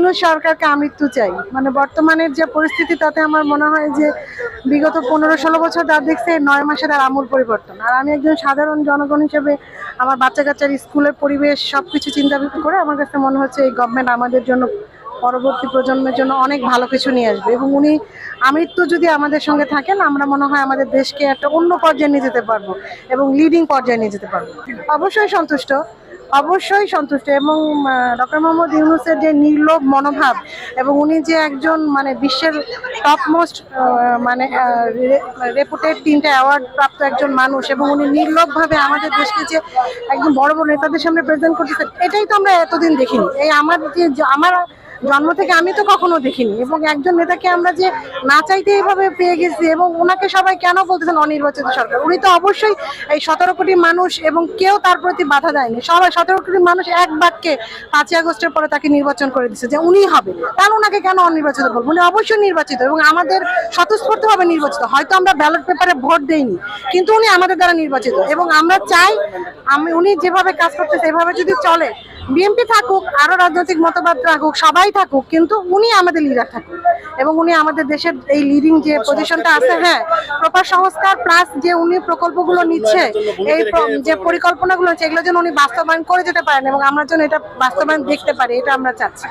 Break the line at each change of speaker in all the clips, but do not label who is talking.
ইউনুস সরকারকে আমৃত্যু চাই। মানে বর্তমানের যে পরিস্থিতি, তাতে আমার মনে হয় যে বিগত পনেরো ষোলো বছর তার দেখছে নয় মাসে তার আমূল পরিবর্তন। আর আমি একজন সাধারণ জনগণ হিসেবে আমার বাচ্চা কাচ্চার স্কুলের পরিবেশ সব কিছু চিন্তা করে আমার কাছে মনে হচ্ছে এই গভর্নমেন্ট আমাদের জন্য, পরবর্তী প্রজন্মের জন্য অনেক ভালো কিছু নিয়ে আসবে। এবং উনি আমৃত্যু যদি আমাদের সঙ্গে থাকেন, আমরা মনে হয় আমাদের দেশকে একটা অন্য পর্যায়ে নিয়ে যেতে পারব এবং লিডিং পর্যায়ে নিয়ে যেতে পারব। অবশ্যই সন্তুষ্ট। অবশ্যই সন্তুষ্ট এবং ডক্টর মোহাম্মদ ইউনুসের যে নির্লোভ মনোভাব এবং উনি যে একজন মানে বিশ্বের টপমোস্ট মানে রেপুটেড তিনটা অ্যাওয়ার্ড প্রাপ্ত একজন মানুষ এবং উনি নির্লোভভাবে আমাদের দেশকে যে একজন বড় বড় নেতাদের সামনে প্রেজেন্ট করতেছেন, এটাই তো আমরা এতদিন দেখিনি। এই আমার যে, আমার জন্ম থেকে আমি তো কখনো দেখিনি। এবং একজন নেতাকে আমরা যে না চাইতে এইভাবে পেয়ে গেছি এবং ওনাকে সবাই কেন বলতেছেন অনির্বাচিত সরকার? উনি তো অবশ্যই এই সতেরো কোটি মানুষ এবং কেউ তার প্রতি বাধা দেয়নি। সবাই সতেরো কোটি মানুষ এক বাক্যে পাঁচই আগস্টের পরে তাকে নির্বাচন করে দিচ্ছে যে উনি হবে। তাহলে ওনাকে কেন অনির্বাচিত বলব? উনি অবশ্যই নির্বাচিত এবং আমাদের স্বতঃস্ফূর্তভাবে নির্বাচিত। হয়তো আমরা ব্যালট পেপারে ভোট দেইনি, কিন্তু উনি আমাদের দ্বারা নির্বাচিত। এবং আমরা চাই, আমি, উনি যেভাবে কাজ করতেছে এভাবে যদি চলে বিএনপি থাকুক, আরও রাজনৈতিক মতবাদ থাকুক সবাই থাকুক, কিন্তু উনি আমাদের লিডার থাকুক। এবং উনি আমাদের দেশের এই লিডিং যে পজিশনটা আছে হ্যাঁ প্রপার সংস্কার প্লাস যে উনি প্রকল্পগুলো নিচ্ছে, এই যে পরিকল্পনাগুলো হচ্ছে এগুলো যেন উনি বাস্তবায়ন করে যেতে পারেন এবং আমরা যেন এটা বাস্তবায়ন দেখতে পারি, এটা আমরা চাচ্ছি।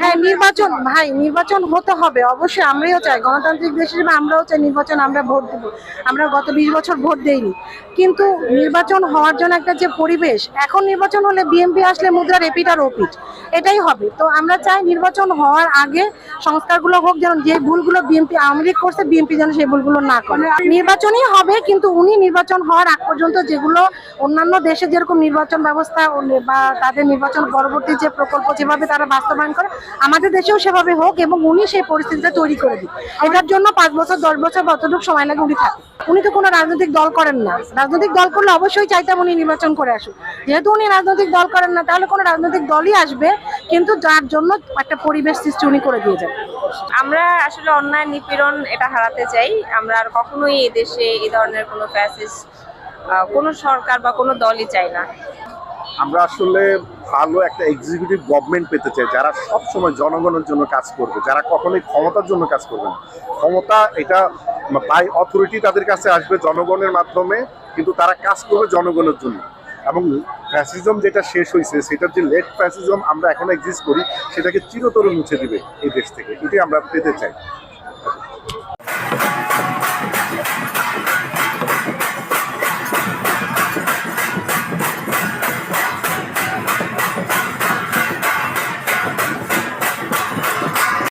হ্যাঁ নির্বাচন, ভাই, নির্বাচন হতে হবে, অবশ্যই আমরাও চাই গণতান্ত্রিক দেশ হিসেবে আমরাও চাই নির্বাচন, আমরা ভোট দেবো। আমরা গত বিশ বছর ভোট দেইনি। কিন্তু নির্বাচন হওয়ার জন্য একটা যে পরিবেশ, এখন নির্বাচন হলে বিএনপি আসলে মুদ্রার এপিট আর ওপিট এটাই হবে। তো আমরা চাই নির্বাচন হওয়ার আগে সংস্কারগুলো হোক, যেন যে ভুলগুলো বিএনপি আওয়ামী লীগ করছে বিএনপি যেন সেই ভুলগুলো না করে। নির্বাচনই হবে, কিন্তু উনি নির্বাচন হওয়ার আগ পর্যন্ত যেগুলো অন্যান্য দেশে যেরকম নির্বাচন ব্যবস্থা বা তাদের নির্বাচন পরবর্তী যে প্রকল্প যেভাবে তারা বাস্তবায়ন করে, আমাদের দেশেও সেভাবে হোক এবং উনি সেই পরিস্থিতিটা তৈরি করে দিন এটার জন্য পাঁচ বছর, দশ বছর বা অতটুকু সময় লাগে উনি থাকে উনি তো কোনো রাজনৈতিক দল করেন না। রাজনৈতিক দল করলে অবশ্যই চাইতাম উনি নির্বাচন করে আসুক। যেহেতু উনি রাজনৈতিক দল করেন না, তাহলে কোনো রাজনৈতিক দলই আসবে কিন্তু যার জন্য একটা পরিবেশ সৃষ্টি উনি করে দিয়ে যাবেন
আমরা আসলে অন্যায় নিপীড়ন এটা হারাতে চাই। আমরা আর কখনোই এই দেশে এই ধরনের কোনো ফ্যাসিস কোনো সরকার বা কোনো দলই চাই না।
আমরা আসলে ভালো একটা এক্সিকিউটিভ গভর্নমেন্ট পেতে চাই যারা সব সময় জনগণের জন্য কাজ করবে যারা কখনোই ক্ষমতার জন্য কাজ করবে না। ক্ষমতা এটা বাই অথরিটি তাদের কাছে আসবে জনগণের মাধ্যমে কিন্তু তারা কাজ করবে জনগণের জন্য। এবং ফ্যাসিজম যেটা শেষ হয়েছে সেটার যে লেট ফ্যাসিজম আমরা এখন এক্সিস্ট করি, সেটাকে চিরতরে মুছে দিবে এই দেশ থেকে। এটাই আমরা পেতে চাই।